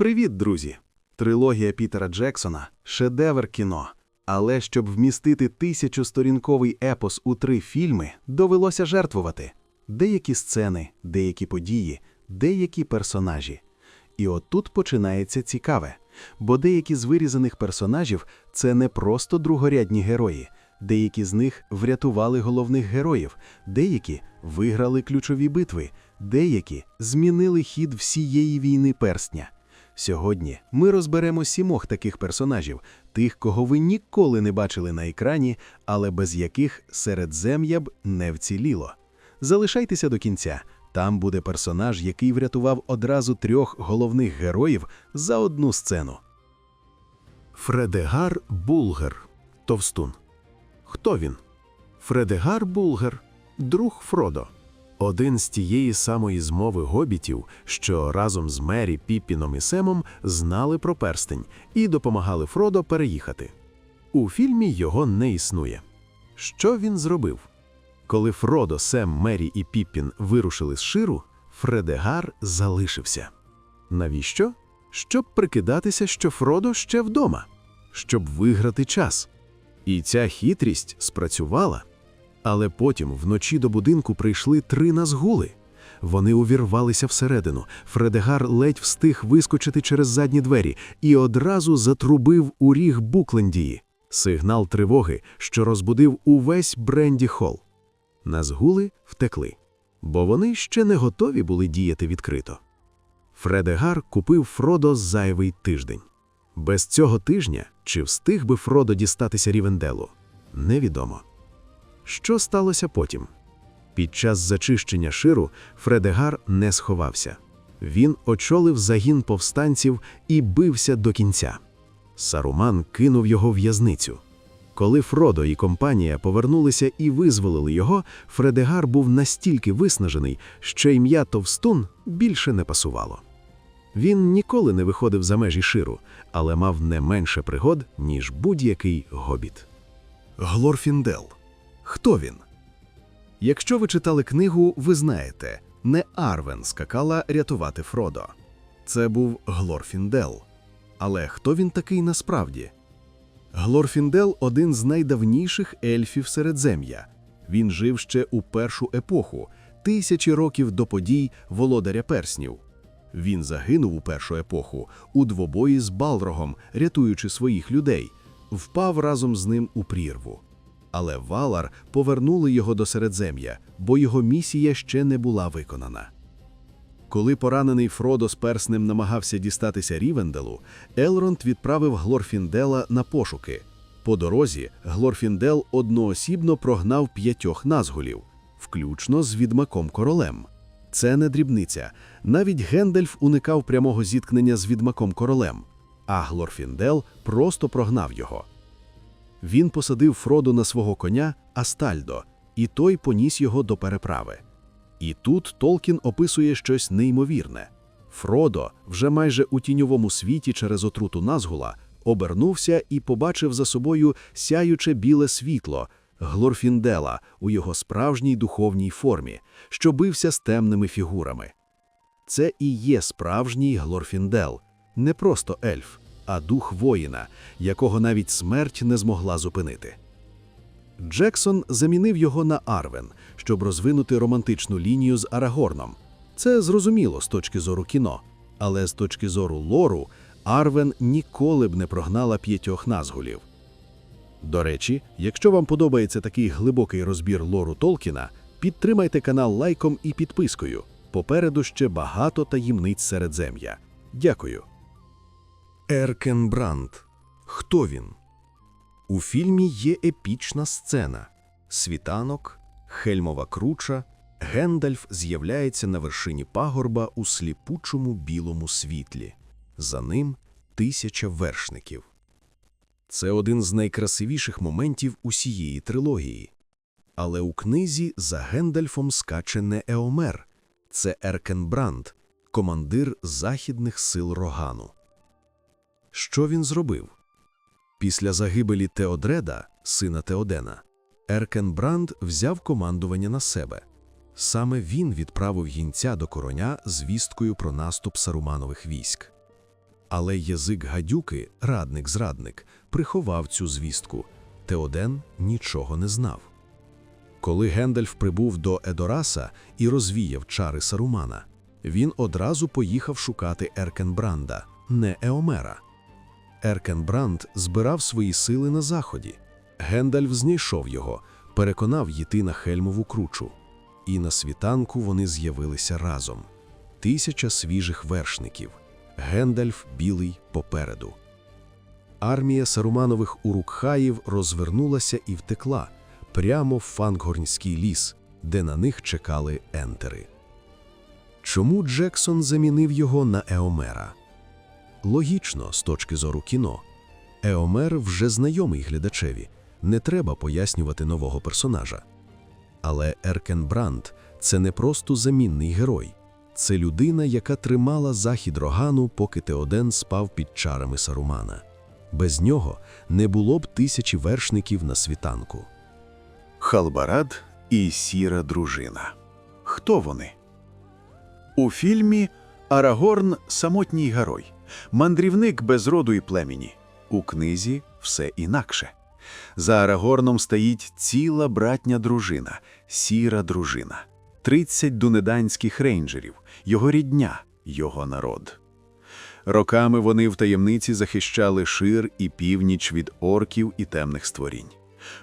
Привіт, друзі! Трилогія Пітера Джексона шедевр кіно. Але щоб вмістити тисячосторінковий епос у три фільми, довелося жертвувати деякі сцени, деякі події, деякі персонажі. І отут починається цікаве, бо деякі з вирізаних персонажів це не просто другорядні герої, деякі з них врятували головних героїв, деякі виграли ключові битви, деякі змінили хід всієї війни перстня. Сьогодні ми розберемо сімох таких персонажів, тих, кого ви ніколи не бачили на екрані, але без яких Середзем'я б не вціліло. Залишайтеся до кінця. Там буде персонаж, який врятував одразу трьох головних героїв за одну сцену. Фредегар Булгер, Товстун. Хто він? Фредегар Булгер, друг Фродо. Один з тієї самої змови гобітів, що разом з Мері, Піппіном і Семом знали про перстень і допомагали Фродо переїхати. У фільмі його не існує. Що він зробив? Коли Фродо, Сем, Мері і Піппін вирушили з Ширу, Фредегар залишився. Навіщо? Щоб прикидатися, що Фродо ще вдома, щоб виграти час. І ця хитрість спрацювала. Але потім вночі до будинку прийшли три назгули. Вони увірвалися всередину. Фредегар ледь встиг вискочити через задні двері і одразу затрубив у ріг Буклендії. Сигнал тривоги, що розбудив увесь Бренді Холл. Назгули втекли, бо вони ще не готові були діяти відкрито. Фредегар купив Фродо зайвий тиждень. Без цього тижня чи встиг би Фродо дістатися Рівенделу? Невідомо. Що сталося потім? Під час зачищення ширу Фредегар не сховався. Він очолив загін повстанців і бився до кінця. Саруман кинув його в'язницю. Коли Фродо і компанія повернулися і визволили його, Фредегар був настільки виснажений, що ім'я Товстун більше не пасувало. Він ніколи не виходив за межі ширу, але мав не менше пригод, ніж будь-який гобіт. Глорфіндел. Хто він? Якщо ви читали книгу, ви знаєте, не Арвен скакала рятувати Фродо. Це був Глорфіндел. Але хто він такий насправді? Глорфіндел один з найдавніших ельфів Середзем'я. Він жив ще у першу епоху, тисячі років до подій Володаря Перснів. Він загинув у першу епоху у двобої з Балрогом, рятуючи своїх людей, впав разом з ним у прірву. Але Валар повернули його до Середзем'я, бо його місія ще не була виконана. Коли поранений Фродо з перснем намагався дістатися Рівенделу, Елронд відправив Глорфіндела на пошуки. По дорозі Глорфіндел одноосібно прогнав п'ятьох назгулів, включно з відьмаком королем. Це не дрібниця. Навіть Гендальф уникав прямого зіткнення з відьмаком королем, а Глорфіндел просто прогнав його. Він посадив Фроду на свого коня Астальдо, і той поніс його до переправи. І тут Толкін описує щось неймовірне. Фродо, вже майже у тіньовому світі через отруту Назгула, обернувся і побачив за собою сяюче біле світло Глорфіндела у його справжній духовній формі, що бився з темними фігурами. Це і є справжній Глорфіндел, не просто ельф, а дух воїна, якого навіть смерть не змогла зупинити. Джексон замінив його на Арвен, щоб розвинути романтичну лінію з Арагорном. Це зрозуміло з точки зору кіно, але з точки зору лору Арвен ніколи б не прогнала п'ятьох назгулів. До речі, якщо вам подобається такий глибокий розбір лору Толкіна, підтримайте канал лайком і підпискою. Попереду ще багато таємниць середзем'я. Дякую. Еркенбранд. Хто він? У фільмі є епічна сцена: світанок, Хельмова круча, Гендальф з'являється на вершині пагорба у сліпучому білому світлі. За ним тисяча вершників. Це один з найкрасивіших моментів усієї трилогії. Але у книзі за Гендальфом скаче не Еомер, це Еркенбранд, командир західних сил Рогану. Що він зробив? Після загибелі Теодреда, сина Теодена, Еркенбранд взяв командування на себе. Саме він відправив гінця до короня з вісткою про наступ саруманових військ. Але язик гадюки, радник-зрадник, приховав цю звістку. Теоден нічого не знав. Коли Гендальф прибув до Едораса і розвіяв чари Сарумана, він одразу поїхав шукати Еркенбранда, не Еомера. Еркенбранд збирав свої сили на заході. Гендальф знайшов його, переконав йти на Хельмову кручу. І на світанку вони з'явилися разом. Тисяча свіжих вершників. Гендальф білий попереду. Армія Саруманових урукхаїв розвернулася і втекла прямо в Фангорнський ліс, де на них чекали ентери. Чому Джексон замінив його на Еомера? Логічно, з точки зору кіно. Еомер вже знайомий глядачеві, не треба пояснювати нового персонажа. Але Еркенбранд – це не просто замінний герой. Це людина, яка тримала захід Рогану, поки Теоден спав під чарами Сарумана. Без нього не було б тисячі вершників на світанку. Халбарад і сіра дружина. Хто вони? У фільмі Арагорн самотній герой, мандрівник без роду і племені. У книзі все інакше. За Арагорном стоїть ціла братня дружина, сіра дружина, 30 дунеданських рейнджерів, його рідня, його народ. Роками вони в таємниці захищали шир і північ від орків і темних створінь.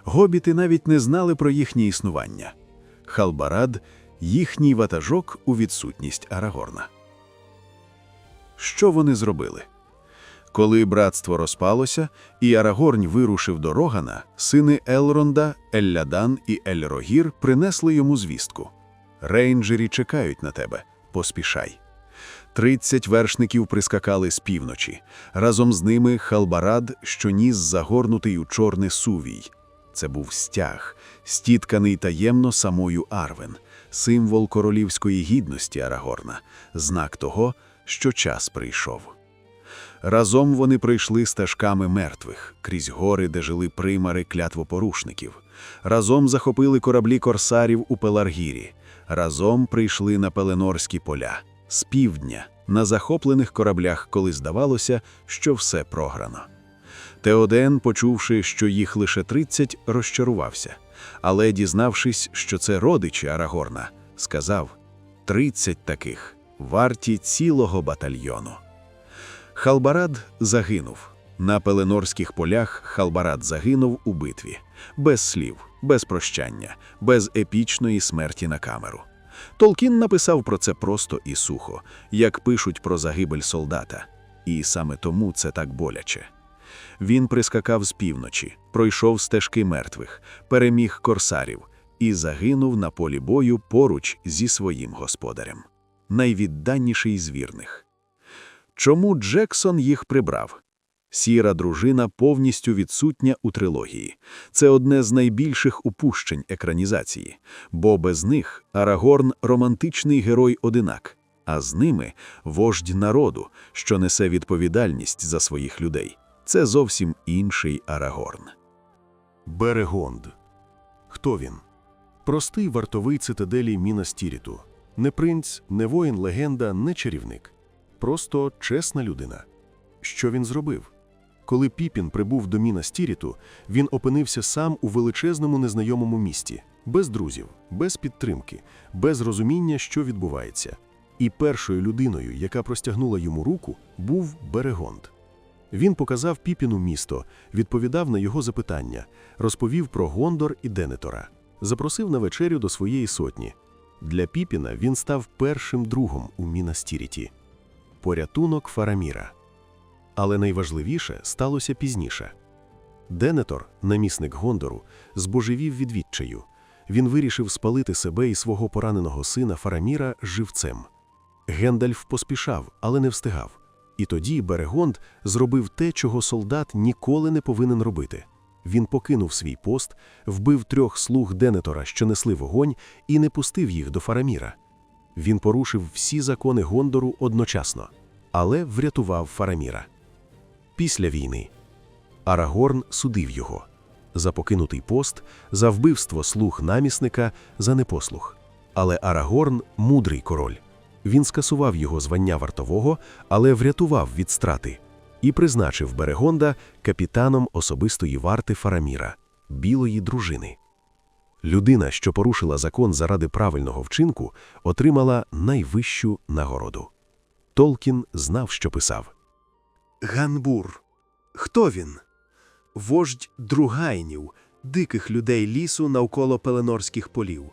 Гобіти навіть не знали про їхнє існування. Халбарад – їхній ватажок у відсутність Арагорна. Що вони зробили? Коли братство розпалося, і Арагорн вирушив до Рогана, сини Елронда, Еллядан і Ельрогір принесли йому звістку. Рейнджері чекають на тебе, поспішай. Тридцять вершників прискакали з півночі. Разом з ними Халбарад, що ніс загорнутий у чорний сувій. Це був стяг, стітканий таємно самою Арвен, символ королівської гідності Арагорна, знак того, що час прийшов. Разом вони прийшли стежками мертвих, крізь гори, де жили примари клятвопорушників. Разом захопили кораблі корсарів у Пеларгірі. Разом прийшли на Пеленорські поля. З півдня, на захоплених кораблях, коли здавалося, що все програно. Теоден, почувши, що їх лише тридцять, розчарувався. Але, дізнавшись, що це родичі Арагорна, сказав тридцять таких, варті цілого батальйону. Халбарад загинув. На Пеленорських полях Халбарад загинув у битві. Без слів, без прощання, без епічної смерті на камеру. Толкін написав про це просто і сухо, як пишуть про загибель солдата. І саме тому це так боляче. Він прискакав з півночі, пройшов стежки мертвих, переміг корсарів і загинув на полі бою поруч зі своїм господарем. Найвідданіший з вірних. Чому Джексон їх прибрав? Сіра дружина повністю відсутня у трилогії. Це одне з найбільших упущень екранізації, бо без них Арагорн романтичний герой-одинак, а з ними вождь народу, що несе відповідальність за своїх людей. Це зовсім інший Арагорн. Берегонд. Хто він? Простий вартовий цитаделі Мінас Тіріту. Не принц, не воїн, легенда, не чарівник. Просто чесна людина. Що він зробив? Коли Піпін прибув до Мінас Тіріту, він опинився сам у величезному незнайомому місті, без друзів, без підтримки, без розуміння, що відбувається. І першою людиною, яка простягнула йому руку, був Берегонд. Він показав Піпіну місто, відповідав на його запитання, розповів про Гондор і Денетора, запросив на вечерю до своєї сотні. Для Піпіна він став першим другом у Мінастіріті. Порятунок Фараміра. Але найважливіше сталося пізніше. Денетор, намісник Гондору, збожевів від відчаю. Він вирішив спалити себе і свого пораненого сина Фараміра живцем. Гендальф поспішав, але не встигав. І тоді Берегонд зробив те, чого солдат ніколи не повинен робити. Він покинув свій пост, вбив трьох слуг Денетора, що несли вогонь, і не пустив їх до Фараміра. Він порушив всі закони Гондору одночасно, але врятував Фараміра. Після війни Арагорн судив його за покинутий пост, за вбивство слуг намісника, за непослух. Але Арагорн мудрий король. Він скасував його звання вартового, але врятував від страти і призначив Берегонда капітаном особистої варти Фараміра, білої дружини. Людина, що порушила закон заради правильного вчинку, отримала найвищу нагороду. Толкін знав, що писав. Ганбур. Хто він? Вождь другайнів, диких людей лісу навколо пеленорських полів.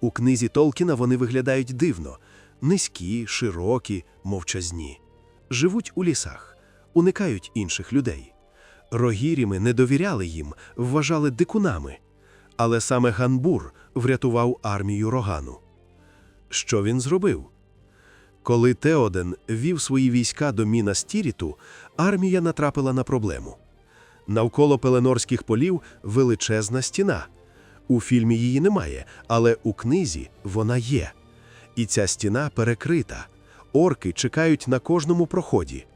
У книзі Толкіна вони виглядають дивно низькі, широкі, мовчазні. Живуть у лісах, уникають інших людей. Рогіріми не довіряли їм, вважали дикунами. Але саме Ганбур врятував армію Рогану. Що він зробив? Коли Теоден вів свої війська до Міна Стіріту, армія натрапила на проблему. Навколо пеленорських полів величезна стіна. У фільмі її немає, але у книзі вона є. І ця стіна перекрита. Орки чекають на кожному проході.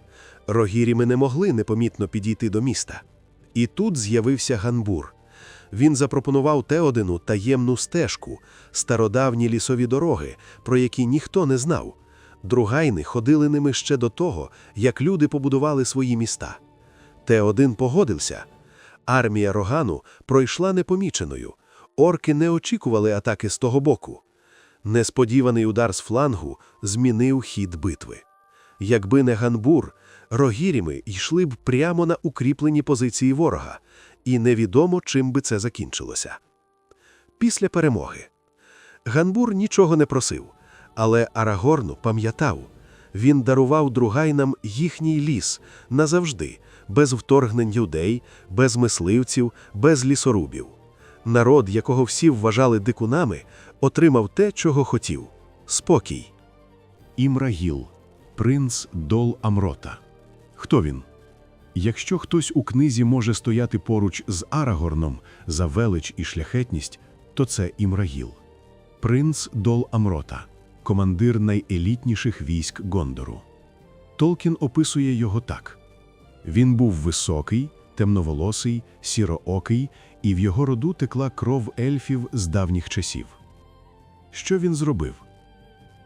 Рогіріми не могли непомітно підійти до міста. І тут з'явився Ганбур. Він запропонував Теодену таємну стежку, стародавні лісові дороги, про які ніхто не знав. Другайни ходили ними ще до того, як люди побудували свої міста. Теодин погодився. Армія Рогану пройшла непоміченою. Орки не очікували атаки з того боку. Несподіваний удар з флангу змінив хід битви. Якби не Ганбур, Рогіріми йшли б прямо на укріплені позиції ворога, і невідомо, чим би це закінчилося. Після перемоги Ганбур нічого не просив, але Арагорну пам'ятав він дарував другайнам їхній ліс назавжди, без вторгнень людей, без мисливців, без лісорубів. Народ, якого всі вважали дикунами, отримав те, чого хотів спокій. Імрагіл, принц Дол Амрота. Хто він? Якщо хтось у книзі може стояти поруч з Арагорном за велич і шляхетність, то це Імрагіл. Принц Дол Амрота, командир найелітніших військ Гондору. Толкін описує його так: він був високий, темноволосий, сіроокий, і в його роду текла кров ельфів з давніх часів. Що він зробив?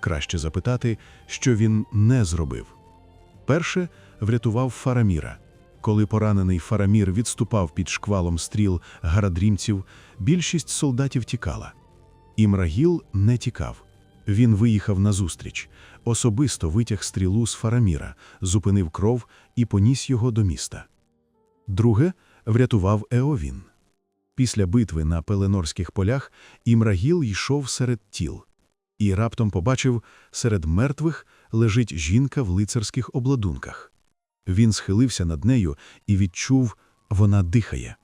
Краще запитати, що він не зробив. Перше врятував Фараміра. Коли поранений Фарамір відступав під шквалом стріл гарадрімців, більшість солдатів тікала. Імрагіл не тікав. Він виїхав назустріч, особисто витяг стрілу з Фараміра, зупинив кров і поніс його до міста. Друге врятував Еовін. Після битви на Пеленорських полях Імрагіл йшов серед тіл і раптом побачив, серед мертвих лежить жінка в лицарських обладунках. Він схилився над нею і відчув, вона дихає.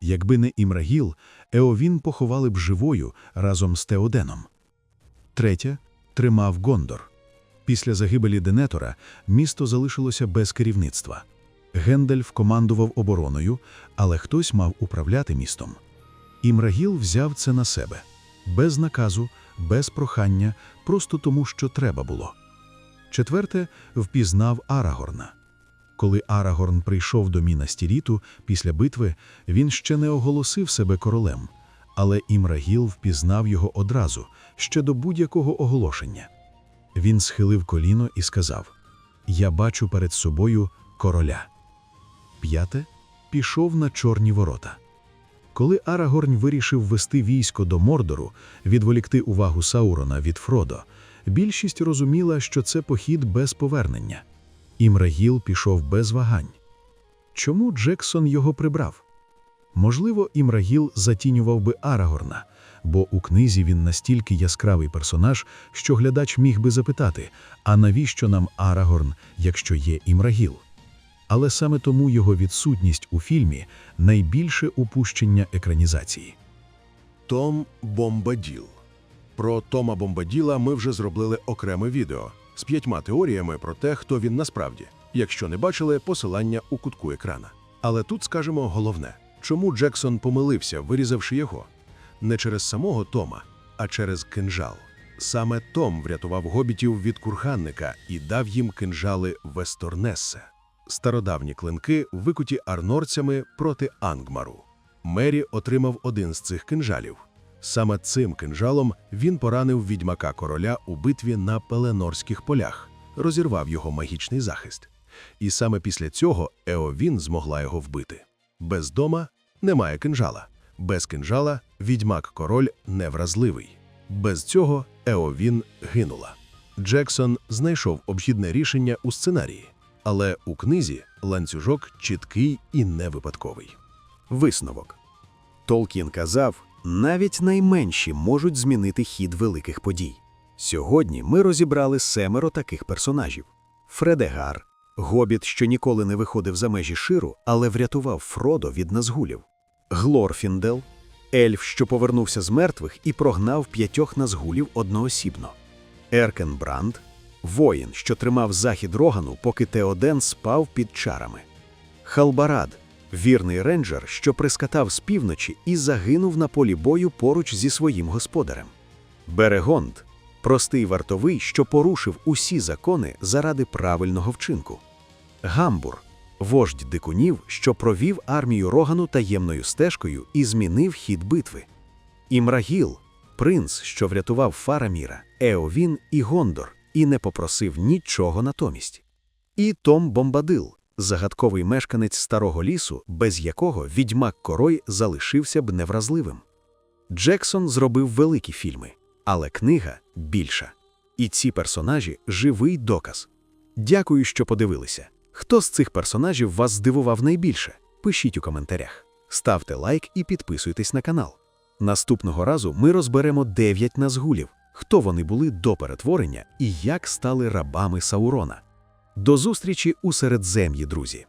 Якби не Імрагіл, Еовін поховали б живою разом з Теоденом. Третє тримав Гондор. Після загибелі Денетора місто залишилося без керівництва. Гендальф командував обороною, але хтось мав управляти містом. Імрагіл взяв це на себе без наказу, без прохання, просто тому, що треба було. Четверте впізнав Арагорна. Коли Арагорн прийшов до Міна Стіріту після битви, він ще не оголосив себе королем, але Імрагіл впізнав його одразу, ще до будь-якого оголошення. Він схилив коліно і сказав: Я бачу перед собою короля. П'яте пішов на чорні ворота. Коли Арагорн вирішив вести військо до Мордору, відволікти увагу Саурона від Фродо, більшість розуміла, що це похід без повернення. Імрагіл пішов без вагань. Чому Джексон його прибрав? Можливо, Імрагіл затінював би Арагорна, бо у книзі він настільки яскравий персонаж, що глядач міг би запитати: а навіщо нам Арагорн, якщо є Імрагіл? Але саме тому його відсутність у фільмі найбільше упущення екранізації. Том Бомбаділ. Про Тома Бомбаділа ми вже зробили окреме відео з п'ятьма теоріями про те, хто він насправді. Якщо не бачили, посилання у кутку екрана. Але тут скажемо головне, чому Джексон помилився, вирізавши його не через самого Тома, а через кинжал. Саме Том врятував гобітів від курганника і дав їм кинжали Весторнессе стародавні клинки, викуті арнорцями проти Ангмару. Мері отримав один з цих кинжалів. Саме цим кинжалом він поранив відьмака короля у битві на Пеленорських полях, розірвав його магічний захист. І саме після цього Еовін змогла його вбити. Без дома немає кинжала. Без кинжала відьмак-король невразливий. Без цього Еовін гинула. Джексон знайшов обхідне рішення у сценарії, але у книзі ланцюжок чіткий і невипадковий. Висновок. Толкін казав, навіть найменші можуть змінити хід великих подій. Сьогодні ми розібрали семеро таких персонажів: Фредегар, гобіт, що ніколи не виходив за межі ширу, але врятував Фродо від назгулів, Глорфіндел, ельф, що повернувся з мертвих і прогнав п'ятьох назгулів одноосібно, Еркенбранд, воїн, що тримав захід Рогану, поки Теоден спав під чарами, Халбарад, вірний рейнджер, що прискатав з півночі і загинув на полі бою поруч зі своїм господарем. Берегонд простий вартовий, що порушив усі закони заради правильного вчинку. Гамбур вождь дикунів, що провів армію Рогану таємною стежкою і змінив хід битви. Імрагіл принц, що врятував Фараміра, Еовін і Гондор, і не попросив нічого натомість. І Том Бомбадил, загадковий мешканець старого лісу, без якого відьмак Корой залишився б невразливим. Джексон зробив великі фільми, але книга більша. І ці персонажі живий доказ. Дякую, що подивилися. Хто з цих персонажів вас здивував найбільше? Пишіть у коментарях. Ставте лайк і підписуйтесь на канал. Наступного разу ми розберемо 9 назгулів, хто вони були до перетворення і як стали рабами Саурона. До зустрічі у Середзем'ї, друзі!